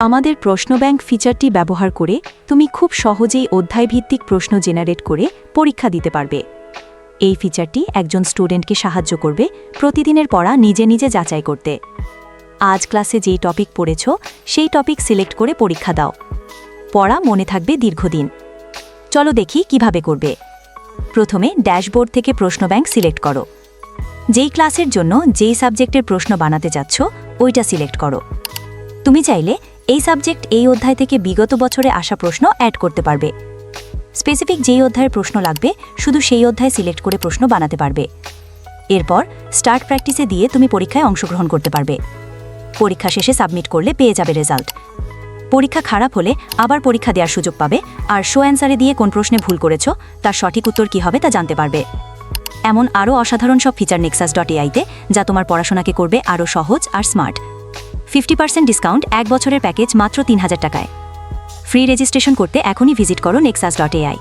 আমাদের প্রশ্ন ব্যাংক ফিচারটি ব্যবহার করে তুমি খুব সহজেই অধ্যায়ভিত্তিক প্রশ্ন জেনারেট করে পরীক্ষা দিতে পারবে। এই ফিচারটি একজন স্টুডেন্টকে সাহায্য করবে প্রতিদিনের পড়া নিজে নিজে যাচাই করতে। আজ ক্লাসে যেই টপিক পড়েছ, সেই টপিক সিলেক্ট করে পরীক্ষা দাও। পড়া মনে থাকবে দীর্ঘদিন। চলো দেখি কীভাবে করবে। প্রথমে ড্যাশবোর্ড থেকে প্রশ্ন ব্যাংক সিলেক্ট করো। যেই ক্লাসের জন্য যেই সাবজেক্টের প্রশ্ন বানাতে যাচ্ছ, ওইটা সিলেক্ট করো। তুমি চাইলে এই সাবজেক্ট এই অধ্যায় থেকে বিগত বছরে আসা প্রশ্ন অ্যাড করতে পারবে। স্পেসিফিক যেই অধ্যায়ের প্রশ্ন লাগবে, শুধু সেই অধ্যায় সিলেক্ট করে প্রশ্ন বানাতে পারবে। এরপর স্টার্ট প্র্যাকটিসে দিয়ে তুমি পরীক্ষায় অংশগ্রহণ করতে পারবে। পরীক্ষা শেষে সাবমিট করলে পেয়ে যাবে রেজাল্ট পরীক্ষা খারাপ হলে আবার পরীক্ষা দেওয়ার সুযোগ পাবে, আর শো অ্যান্সারে দিয়ে কোন প্রশ্নে ভুল করেছ, তার সঠিক উত্তর কী হবে তা জানতে পারবে। এমন আরও অসাধারণ সব ফিচার নেক্সাস ডট এআইতে যা তোমার পড়াশোনাকে করবে আরও সহজ আর স্মার্ট ফিফটি পার্সেন্ট ডিসকাউন্ট এক বছরের প্যাকেজ মাত্র তিন হাজার টাকায়। ফ্রি রেজিস্ট্রেশন করতে এখনই ভিজিট করো নেক্সাস ডট এআই